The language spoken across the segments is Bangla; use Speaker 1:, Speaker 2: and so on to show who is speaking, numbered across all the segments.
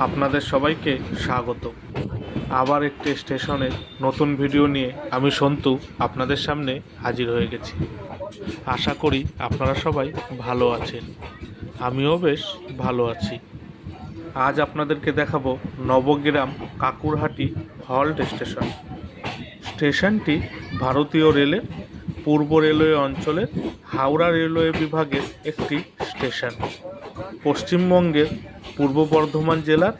Speaker 1: আপনাদের সবাইকে স্বাগত। আবার একটি স্টেশনের নতুন ভিডিও নিয়ে আমি সন্তু আপনাদের সামনে হাজির হয়ে গেছি। আশা করি আপনারা সবাই ভালো আছেন। আমিও বেশ ভালো আছি। আজ আপনাদেরকে দেখাবো নবগ্রাম কাকুরহাটি হল্ট স্টেশন। স্টেশনটি ভারতীয় রেলের পূর্ব রেলওয়ে অঞ্চলের হাওড়া রেলওয়ে বিভাগের একটি স্টেশন। পশ্চিমবঙ্গের পূর্ব বর্ধমান জেলার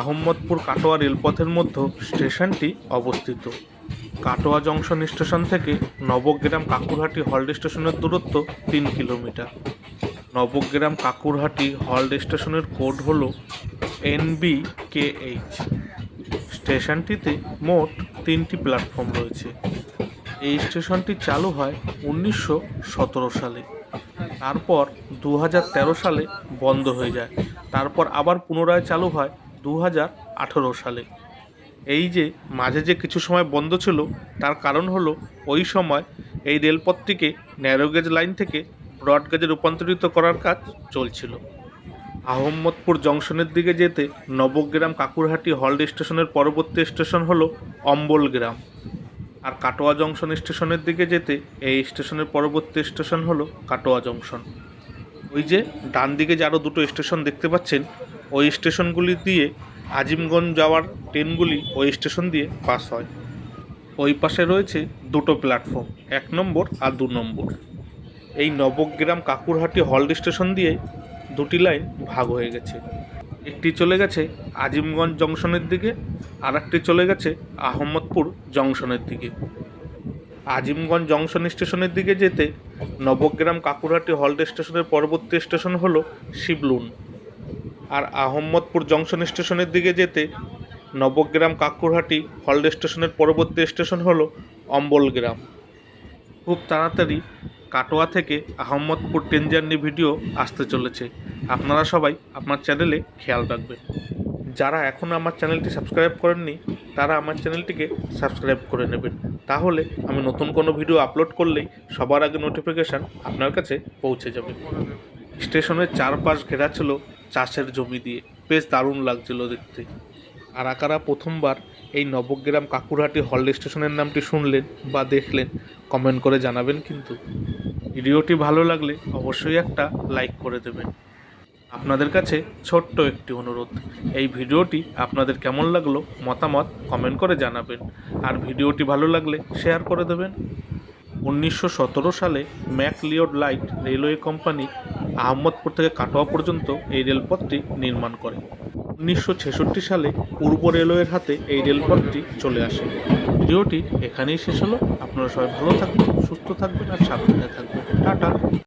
Speaker 1: আহম্মদপুর কাটোয়া রেলপথের মধ্যে স্টেশনটি অবস্থিত। কাটোয়া জংশন স্টেশন থেকে নবগ্রাম কাকুরহাটি হল্ট স্টেশনের দূরত্ব তিন কিলোমিটার। নবগ্রাম কাকুরহাটি হল্ট স্টেশনের কোড হল এনবি কেএইচ স্টেশনটিতে মোট তিনটি প্ল্যাটফর্ম রয়েছে। এই স্টেশনটি চালু হয় উনিশশো সতেরো সালে। তারপর দু হাজার তেরো সালে বন্ধ হয়ে যায়। তারপর আবার পুনরায় চালু হয় দু হাজার আঠেরো সালে। এই যে মাঝে যে কিছু সময় বন্ধ ছিল, তার কারণ হলো ওই সময় এই রেলপথটিকে ন্যারোগেজ লাইন থেকে ব্রডগেজে রূপান্তরিত করার কাজ চলছিল। আহম্মদপুর জংশনের দিকে যেতে নবগ্রাম কাকুরহাটি হল্ট স্টেশনের পরবর্তী স্টেশন হলো অম্বলগ্রাম আর কাটোয়া জংশন স্টেশনের দিকে যেতে এই স্টেশনের পরবর্তী স্টেশন হলো কাটোয়া জংশন। ওই যে ডান দিকে যে আরও দুটো স্টেশন দেখতে পাচ্ছেন, ওই স্টেশনগুলি দিয়ে আজিমগঞ্জ যাওয়ার ট্রেনগুলি ওই স্টেশন দিয়ে পাস হয়। ওই পাশে রয়েছে দুটো প্ল্যাটফর্ম, এক নম্বর আর দু নম্বর। এই নবগ্রাম কাকুরহাটি হল্ট স্টেশন দিয়ে দুটি লাইন ভাগ হয়ে গেছে। একটি চলে গেছে আজিমগঞ্জ জংশনের দিকে আর একটি চলে গেছে আহমদপুর জংশনের দিকে। আজিমগঞ্জ জংশন স্টেশনের দিকে যেতে নবগ্রাম কাকুরহাটি হল্ট স্টেশনের পরবর্তী স্টেশন হলো শিবলুন। আর আহম্মদপুর জংশন স্টেশনের দিকে যেতে নবগ্রাম কাকুরহাটি হল্ট স্টেশনের পরবর্তী স্টেশন হলো অম্বলগ্রাম। খুব তাড়াতাড়ি কাটোয়া থেকে আহম্মদপুর ট্রেন জার্নি ভিডিও আসতে চলেছে। আপনারা সবাই আমার চ্যানেলে খেয়াল রাখবেন। যারা এখনও আমার চ্যানেলটি সাবস্ক্রাইব করেননি, তারা আমার চ্যানেলটিকে সাবস্ক্রাইব করে নেবেন। তাহলে আমি নতুন কোনো ভিডিও আপলোড করলেই সবার আগে নোটিফিকেশান আপনার কাছে পৌঁছে যাবে। স্টেশনের চারপাশ ঘেরা ছিল চাষের জমি দিয়ে। বেশ দারুণ লাগছিল দেখতে। আর কারা প্রথমবার এই নবগ্রাম কাকুরহাটি হল্ট স্টেশনের নামটি শুনলেন বা দেখলেন, কমেন্ট করে জানাবেন কিন্তু। ভিডিওটি ভালো লাগলে অবশ্যই একটা লাইক করে দেবেন। আপনাদের কাছে ছোট্ট একটি অনুরোধ, এই ভিডিওটি আপনাদের কেমন লাগল মতামত কমেন্ট করে জানাবেন। আর ভিডিওটি ভালো লাগলে শেয়ার করে দেবেন। উনিশশো সতেরো সালে McLeod light railway company Ahmadpur থেকে কাটোয়া পর্যন্ত এই রেলপথটি নির্মাণ করে। উনিশশো ছেষট্টি সালে পূর্ব রেলওয়ের হাতে এই রেলপথটি চলে আসে। ভিডিওটি এখানেই শেষ হলো। আপনারা সবাই ভালো থাকবেন, সুস্থ থাকবেন আর সাবধানে থাকবেন। টাটা।